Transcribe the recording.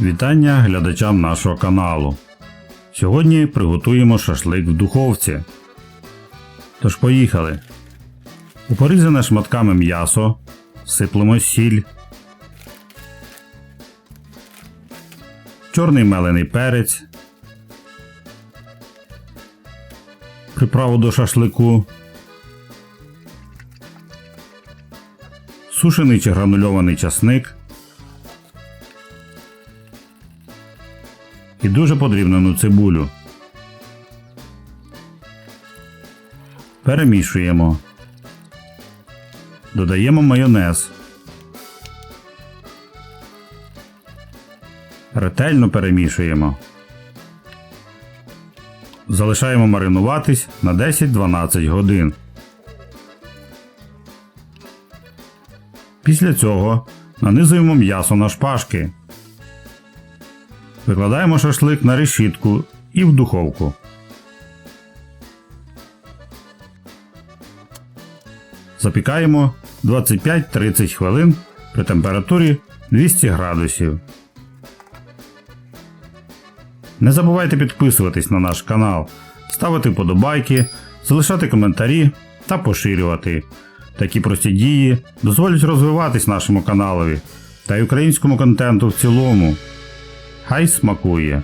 Вітання глядачам нашого каналу. Сьогодні приготуємо шашлик в духовці. Тож поїхали. У порізане шматками м'ясо сиплемо сіль, чорний мелений перець, приправу до шашлику, сушений чи гранульований часник і дуже подрібнену цибулю. Перемішуємо. Додаємо майонез. Ретельно перемішуємо. Залишаємо маринуватись на 10-12 годин. Після цього нанизуємо м'ясо на шпажки. Викладаємо шашлик на решітку і в духовку. Запікаємо 25-30 хвилин при температурі 200 градусів. Не забувайте підписуватись на наш канал, ставити подобайки, залишати коментарі та поширювати. Такі прості дії дозволять розвиватись нашому каналові та й українському контенту в цілому. Хай смакує!